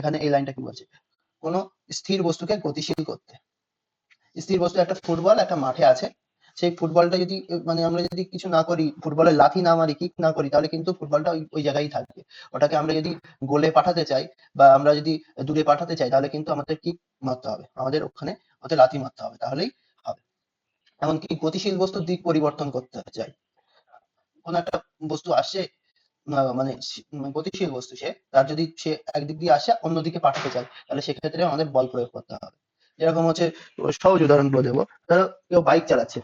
এখানে এই লাইনটা কি বলছে? কোনো স্থির বস্তুকে গতিশীল করতে। স্থির বস্তু একটা ফুটবল, একটা মাঠে আছে। সেই ফুটবলটা যদি মানে আমরা যদি কিছু না করি, ফুটবলের লাথি না মারি, কিক না করি, তাহলে কিন্তু ফুটবলটা ওই জায়গায় থাকবে। ওটাকে আমরা যদি গোলে পাঠাতে চাই বা আমরা যদি দূরে পাঠাতে চাই, তাহলে কিন্তু আমাদের কিক মারতে হবে। আমাদের ওখানে ওতে লাথি মারতে হবে, তাহলেই হবে। এমনকি গতিশীল বস্তুর দিক পরিবর্তন করতে চাই। কোন একটা বস্তু আসছে মানে মানে গতিশীল বস্তু সে। তার যদি সে একদিক দিয়ে আসে, অন্যদিকে পাঠাতে চায়, তাহলে সেক্ষেত্রে আমাদের বল প্রয়োগ করতে হবে। যেরকম হচ্ছে সহজ উদাহরণ বলে দেবো। ধরো, কেউ বাইক চালাচ্ছে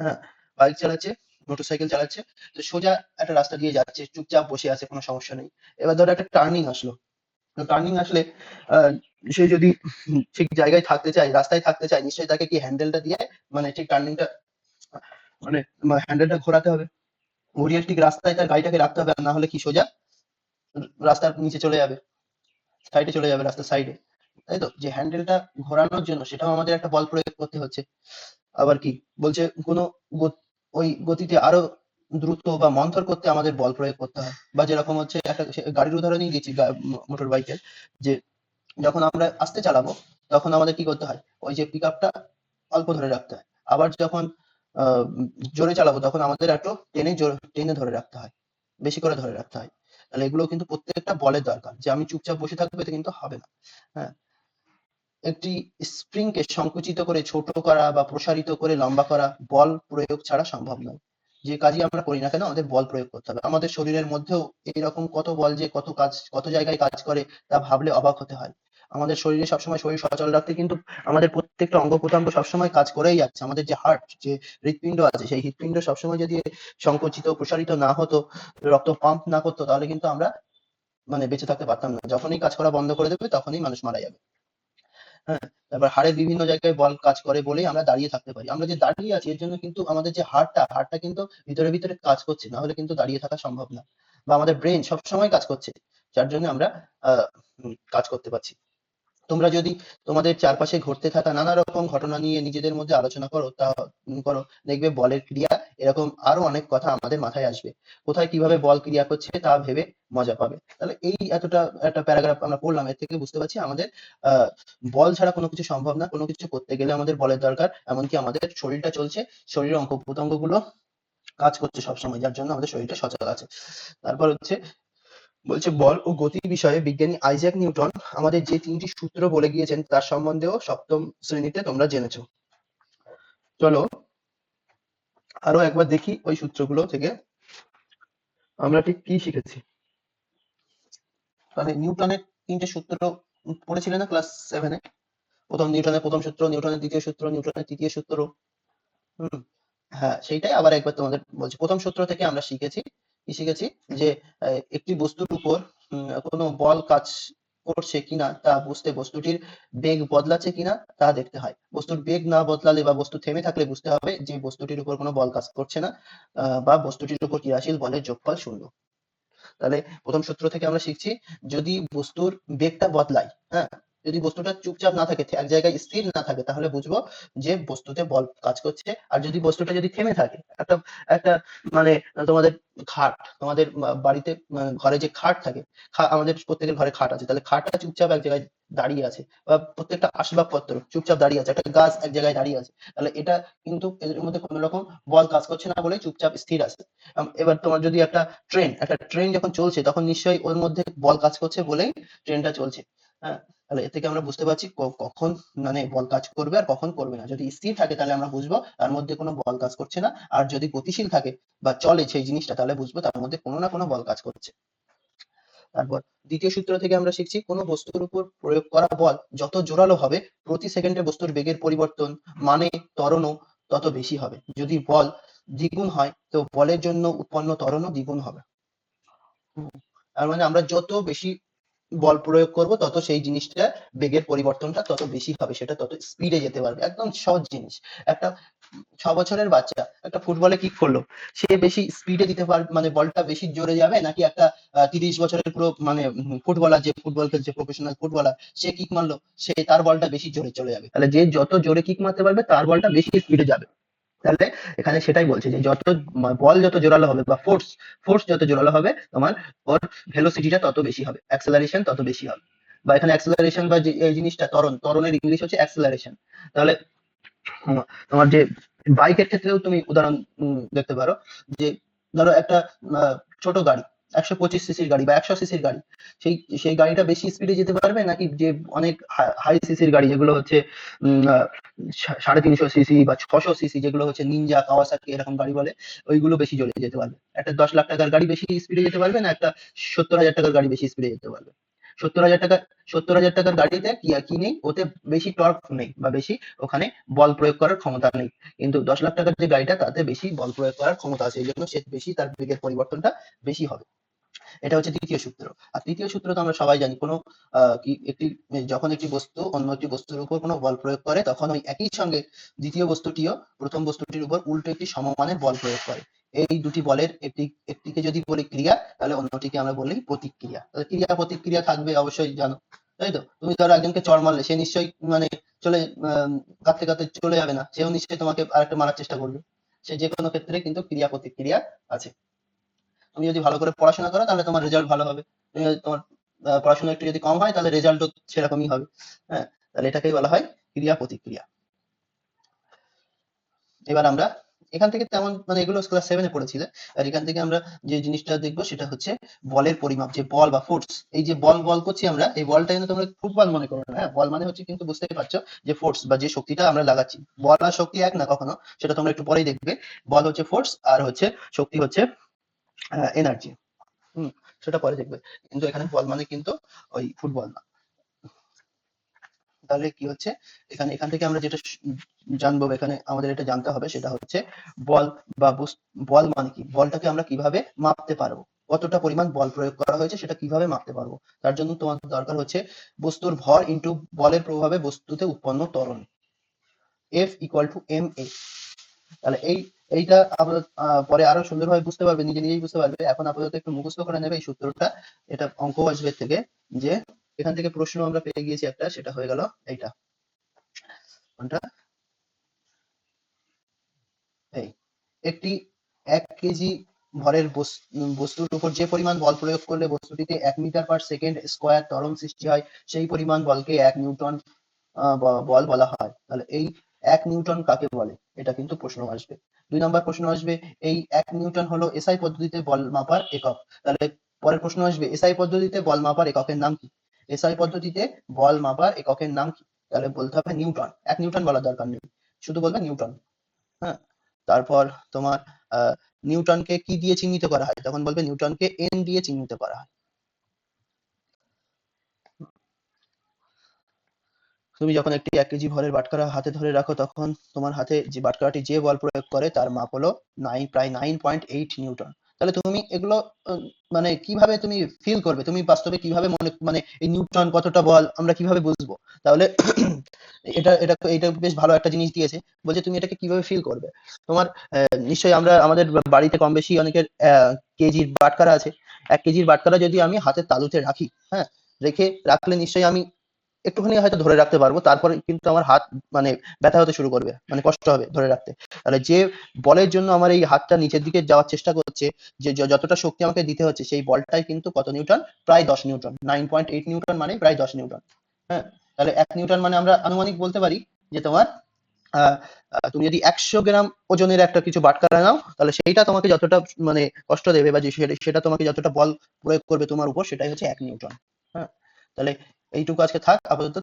হ্যাঁ? বাইক চালাচ্ছে মোটরসাইকেল চালাচ্ছে, তো সোজা একটা রাস্তা দিয়ে যাচ্ছে, চুপচাপ বসে আছে, কোনো সমস্যা নেই। এবার ধরো একটা টার্নিং আসলো। টার্নিং আসলে সে যদি ঠিক জায়গায় থাকতে চায়, রাস্তায় থাকতে চায়, নিশ্চয়ই তাকে কি হ্যান্ডেলটা দিয়ে মানে ঠিক টার্নিংটা মানে হ্যান্ডেলটা ঘোরাতে হবে। ঘুরিয়ে ঠিক রাস্তায় তার গাড়িটাকে রাখতে হবে আর না হলে কি সোজা রাস্তার নিচে চলে যাবে সাইডে চলে যাবে রাস্তার সাইডে তাই তো? যে হ্যান্ডেলটা ঘোরানোর জন্য সেটাও আমাদের একটা বল প্রয়োগ করতে হচ্ছে। আবার কি? বলছে কোনো ওই গতিতে আরও দ্রুত বা মন্থর করতে আমাদের বল প্রয়োগ করতে হয়। বা যেরকম হচ্ছে একটা গাড়ির উদাহরণই দিচ্ছি মোটর বাইকের যে যখন আমরা আস্তে চালাবো, তখন আমাদের কি করতে হয়? ওই যে পিক আপটা অল্প ধরে রাখতে হয়। আবার যখন জোরে চালাবো, তখন আমাদের একটু টেনে জোরে টেনে ধরে রাখতে হয়, বেশি করে ধরে রাখতে হয়। তাহলে এগুলো কিন্তু প্রত্যেকটা বলের দরকার যে আমি চুপচাপ বসে থাকব, এটা কিন্তু হবে না। হ্যাঁ? একটি স্প্রিং কে সংকুচিত করে, ছোট করা বা প্রসারিত করে, লম্বা করা বল প্রয়োগ ছাড়া সম্ভব নয়। যে কাজই আমরা করি না কেন, আমাদের বল প্রয়োগ করতে হবে। আমাদের শরীরের মধ্যেও এরকম কত বল যে কত কাজ, কত জায়গায় কাজ করে, তা ভাবলে অবাক হতে হয়। আমাদের শরীরে সবসময় শরীর সচল রাখতে কিন্তু আমাদের প্রত্যেকটা অঙ্গ প্রত্যঙ্গ সবসময় কাজ করেই যাচ্ছে। আমাদের যে হার্ট যে হৃৎপিণ্ড আছে, সেই হৃৎপিণ্ড সবসময় যদি সংকুচিত, প্রসারিত না হতো, রক্ত পাম্প না করতো, তাহলে কিন্তু আমরা মানে বেঁচে থাকতে পারতাম না। যখনই কাজ করা বন্ধ করে দেবে, তখনই মানুষ মারা যাবে। হ্যাঁ তারপর হাড়ের বিভিন্ন জায়গায় বল কাজ করে বলেই আমরা দাঁড়িয়ে থাকতে পারি। আমরা যে দাঁড়িয়ে আছি, এর জন্য কিন্তু আমাদের যে হাড়টা হাড়টা কিন্তু ভিতরে ভিতরে কাজ করছে, না হলে কিন্তু দাঁড়িয়ে থাকা সম্ভব না। বা আমাদের ব্রেন সবসময় কাজ করছে, যার জন্য আমরা কাজ করতে পারছি। তোমরা যদি তোমাদের চারপাশে ঘটতে থাকা নানা রকম ঘটনা নিয়ে নিজেদের মধ্যে আলোচনা করো, তা করো, দেখবে বলের ক্রিয়া এরকম আরও অনেক কথা আমাদের মাথায় আসবে। কোথায় কীভাবে বল ক্রিয়া করছে তা ভেবে মজা পাবে। তাহলে এই এতটা, একটা প্যারাগ্রাফ আমরা পড়লাম, এর থেকে বুঝতে পারছি আমাদের বল ছাড়া কোনো কিছু সম্ভব না, কোনো কিছু করতে গেলে আমাদের বলের দরকার, এমনকি আমাদের শরীরটা চলছে, শরীরের অঙ্গ প্রত্যঙ্গ কাজ করছে সবসময়, যার জন্য আমাদের শরীরটা সচল আছে। তারপর হচ্ছে বলছে, বল ও গতি বিষয়ে বিজ্ঞানী আইজ্যাক নিউটন আমাদের যে তিনটি সূত্র বলে গিয়েছেন, তার সম্বন্ধেও সপ্তম শ্রেণীতে তোমরা জেনেছো। চলো আরও একবার দেখি ওই সূত্রগুলো থেকে। আমরা ঠিক কি শিখেছি? তাহলে নিউটনের তিনটে সূত্র পড়েছিলে না ক্লাস সেভেনে প্রথম নিউটনের প্রথম সূত্র, নিউটনের দ্বিতীয় সূত্র, নিউটনের তৃতীয় সূত্র। হম হ্যাঁ সেইটাই আবার একবার তোমাদের বলছি। প্রথম সূত্র থেকে আমরা শিখেছি। কি শিখেছি যে একটি বস্তুর উপর কোনো বল কাজ করছে কিনা, তা বুঝতে বস্তুটির বেগ বদলাচ্ছে কিনা, তা দেখতে হয়। বস্তুর বেগ না বদলালে বা বস্তু থেমে থাকলে বুঝতে হবে যে বস্তুটির উপর কোনো বল কাজ করছে না বা বস্তুটির উপর ক্রিয়াশীল বলের যোগফল শূন্য। তাহলে প্রথম সূত্র থেকে আমরা শিখছি, যদি বস্তুর বেগটা বদলায় হ্যাঁ যদি বস্তুটা চুপচাপ না থাকে, এক জায়গায় স্থির না থাকে, তাহলে বুঝব যে বস্তুতে বল কাজ করছে। আর যদি বস্তুটা যদি থেমে থাকে, একটা একটা মানে তোমাদের খাট, তোমাদের বাড়িতে ঘরে যে খাট থাকে আমাদের প্রত্যেকের ঘরে খাট আছে, তাহলে খাটটা চুপচাপ এক জায়গায় দাঁড়িয়ে আছে, বা প্রত্যেকটা আসবাবপত্র চুপচাপ দাঁড়িয়ে আছে, একটা গাছ এক জায়গায় দাঁড়িয়ে আছে, তাহলে এটা কিন্তু এর মধ্যে কোনো রকম বল কাজ করছে না বলে চুপচাপ স্থির আছে। এবার তোমার যদি একটা ট্রেন একটা ট্রেন যখন চলছে, তখন নিশ্চয়ই ওর মধ্যে বল কাজ করছে বলেই ট্রেনটা চলছে। হ্যাঁ তাহলে এ থেকে আমরা বুঝতে পারছি কখন মানে বল কাজ করবে আর কখন করবে না। যদি স্থির থাকে তাহলে আমরা বুঝব, তার মধ্যে কোনো বল কাজ করছে না। আর যদি গতিশীল থাকে বা চলে সেই জিনিসটা, তাহলে বুঝব তার মধ্যে কোনো না কোনো বল কাজ করছে। তারপর দ্বিতীয় সূত্র থেকে আমরা শিখছি, কোনো বস্তুর উপর প্রয়োগ করা বল যত জোরালো হবে, প্রতি সেকেন্ডে বস্তুর বেগের পরিবর্তন মানে ত্বরণও তত বেশি হবে। যদি বল দ্বিগুণ হয়, তো বলের জন্য উৎপন্ন ত্বরণও দ্বিগুণ হবে। তার মানে আমরা যত বেশি বল প্রয়োগ করব, তত সেই জিনিসটা বেগের পরিবর্তনটা তত বেশি হবে, সেটা তত স্পিডে যেতে পারবে। একদম সহজ জিনিস। একটা ছ বছরের বাচ্চা, একটা ফুটবলে কিক করল, সে বেশি স্পিডে দিতে পারবে মানে বলটা বেশি জোরে যাবে, নাকি একটা তিরিশ বছরের পুরো মানে ফুটবলার যে ফুটবল খেলছে প্রফেশনাল ফুটবলার সে কিক মারলো, সে তার বলটা বেশি জোরে চলে যাবে। তাহলে যে যত জোরে কিক মারতে পারবে, তার বলটা বেশি স্পিডে যাবে। তাহলে এখানে সেটাই বলছে যে যত বল যত জোরালো হবে বা ফোর্স ফোর্স যত জোরালো হবে, তোমার ওর ভেলোসিটিটা তত বেশি হবে অ্যাক্সেলারেশন তত বেশি হবে। বা এখানে অ্যাক্সেলারেশন বা এই জিনিসটা ত্বরণ, ত্বরণের ইংলিশ হচ্ছে অ্যাক্সেলারেশন তাহলে তোমার যে বাইকের ক্ষেত্রেও তুমি উদাহরণ দেখতে পারো যে, ধরো একটা ছোট গাড়ি একশো পঁচিশ সিসির গাড়ি বা একশো সিসির গাড়ি। সেই সেই গাড়িটা বেশি স্পিডে যেতে পারবে নাকি যে অনেক হাই সিসির গাড়ি যেগুলো হচ্ছে সাড়ে তিনশো সিসি বা ছশো সিসি যেগুলো হচ্ছে নিনজা কাওয়াসাকি এরকম গাড়ি বলে, ওইগুলো বেশি জলে যেতে পারবে। একটা দশ লাখ টাকার গাড়ি বেশি স্পিডে যেতে পারবে না একটা সত্তর হাজার টাকার গাড়ি বেশি স্পিডে যেতে পারবে। সত্তর হাজার টাকা, সত্তর হাজার টাকার গাড়িতে কি কি নেই? ওতে বেশি টর্ক নেই বা বেশি ওখানে বল প্রয়োগ করার ক্ষমতা নেই। কিন্তু দশ লাখ টাকার যে গাড়িটা তাতে বেশি বল প্রয়োগ করার ক্ষমতা আছে, এই জন্য সে বেশি তার বেগের পরিবর্তনটা বেশি হবে। এটা হচ্ছে দ্বিতীয় সূত্র। আর তৃতীয় সূত্র তো আমরা সবাই জানি, কোনো একটি, যখন একটি বস্তু অন্য একটি বস্তুর উপর কোনো বল প্রয়োগ করে, তখন ওই একই সঙ্গে দ্বিতীয় বস্তুটিও প্রথম বস্তুটির উপর উল্টো একটি সমমানের বল প্রয়োগ করে। এই দুটি বলের একটি, একটিকে যদি বলি ক্রিয়া, তাহলে অন্যটিকে আমরা বলি প্রতিক্রিয়া। তাহলে ক্রিয়া প্রতিক্রিয়া থাকবে অবশ্যই জানো, তাই তো? তুমি ধরো একজনকে চড় মারলে, সে নিশ্চয়ই মানে চলে কাঁদতে কাঁদতে চলে যাবে না, সেও নিশ্চয়ই তোমাকে আরেকটা মারার চেষ্টা করবে। সে যে কোনো ক্ষেত্রে কিন্তু ক্রিয়া প্রতিক্রিয়া আছে। তুমি যদি ভালো করে পড়াশোনা করো, তাহলে তোমার রেজাল্ট ভালো হবে। তুমি যদি তোমার পড়াশোনা একটু যদি কম হয়, তাহলে রেজাল্টও সেরকমই হবে। হ্যাঁ তাহলে এটাকেই বলা হয় ক্রিয়া প্রতিক্রিয়া এবার আমরা এখান থেকে তেমন মানে এগুলো ক্লাস সেভেনে পড়েছিলে। আর এখান থেকে আমরা যে জিনিসটা দেখব, সেটা হচ্ছে বলের পরিমাপ, যে বল বা ফোর্স এই যে বল বল করছি আমরা, এই বলটা কিন্তু তোমরা ফুটবল মনে করো না। হ্যাঁ বল মানে হচ্ছে কিন্তু বুঝতেই পারছ যে ফোর্স বা যে শক্তিটা আমরা লাগাচ্ছি। বল আর শক্তি এক না কখনো, সেটা তোমরা একটু পরেই দেখবে। বল হচ্ছে ফোর্স আর হচ্ছে শক্তি হচ্ছে এনার্জি হুম, সেটা পরে দেখবে। কিন্তু এখানে বল মানে কিন্তু ওই ফুটবল না। তাহলে কি হচ্ছে? এখানে, এখান থেকে আমরা যেটা জানব এখানে আমাদের এটা জানতে হবে সেটা হচ্ছে বল বা বল মানে কি? বলটাকে আমরা কীভাবে মাপতে পারব? কতটা পরিমাণ বল প্রয়োগ করা হয়েছে সেটা কীভাবে মাপতে পারব? তার জন্য তোমার দরকার হচ্ছে বস্তুর ভর ইনটু বলের প্রভাবে বস্তুতে উৎপন্ন ত্বরণ। F equal to M A তাহলে এই এইটা আহ, পরে আরও সুন্দরভাবে বুঝতে পারবে নিজে নিজেই বুঝতে পারবে। এখন আপাতত একটু মুখস্থ করে নেবে এই সূত্রটা। এটা অঙ্ক আসবে থেকে যে এখান থেকে প্রশ্ন আমরা পেয়ে গিয়েছি একটা সেটা হয়ে গেল এইটা। এই একটি এক কেজি ভরের বস- বস্তুর উপর যে পরিমাণ বল প্রয়োগ করলে বস্তুটিতে এক মিটার পার সেকেন্ড স্কোয়ার ত্বরণ সৃষ্টি হয় সেই পরিমাণ বলকে এক নিউটন বল বলা হয়। তাহলে এই এক নিউটন কাকে বলে? এটা কিন্তু প্রশ্ন আসবে। দুই নম্বর প্রশ্ন আসবে, এই এক নিউটন হলো এসআই পদ্ধতিতে বল মাপার একক। তাহলে পরের প্রশ্ন আসবে এসআই পদ্ধতিতে বল মাপার এককের নাম কি? এসআই পদ্ধতিতে বল মাপার এককের নাম কি? তাহলে বলতে হবে নিউটন। এক নিউটন বলার দরকার নেই। শুধু বলবে নিউটন। হ্যাঁ? তারপর তোমার নিউটনকে কি দিয়ে চিহ্নিত করা হয়? তখন বলবে নিউটনকে এন দিয়ে চিহ্নিত করা হয়। তুমি যখন একটি এক কেজি ভরের বাটখারা হাতে ধরে রাখো, তখন তোমার হাতে যে বাটখারাটি যে বল প্রয়োগ করে, তার মাপ হলো নাইন প্রায় নাইন পয়েন্ট এইট নিউটন। তাহলে তুমি এগুলো মানে কীভাবে তুমি ফিল করবে? তুমি বাস্তবে কীভাবে মনে মানে এই নিউটন কতটা বল, আমরা কীভাবে বুঝব? তাহলে এটা এটা এটা বেশ ভালো একটা জিনিস দিয়েছে, বলছে তুমি এটাকে কীভাবে ফিল করবে? তোমার নিশ্চয়ই আমরা, আমাদের বাড়িতে কম বেশি অনেকের কেজির বাটখারা আছে। এক কেজির বাটখারা যদি আমি হাতের তালুতে রাখি হ্যাঁ রেখে রাখলে নিশ্চয়ই আমি একটুখানি হয়তো ধরে রাখতে পারব, তারপরে কিন্তু আমার হাত মানে ব্যথা হতে শুরু করবে মানে কষ্ট হবে ধরে রাখতে। তাহলে যে বলের জন্য আমার এই হাতটা নিচের দিকে যাওয়ার চেষ্টা করছে, যে যতটা শক্তি আমাকে দিতে হচ্ছে, সেই বলটাই কিন্তু কত নিউটন? প্রায় দশ newton nine point eight newton মানে প্রায় দশ নিউটন। হ্যাঁ তাহলে এক নিউটন মানে আমরা আনুমানিক বলতে পারি যে তোমার তুমি যদি একশো গ্রাম ওজনের একটা কিছু বাটখারা নাও, তাহলে সেইটা তোমাকে যতটা মানে কষ্ট দেবে বা সেটা তোমাকে যতটা বল প্রয়োগ করবে তোমার উপর, সেটাই হচ্ছে এক নিউটন। হ্যাঁ তাহলে এইটুকু আজকে থাক আপাতত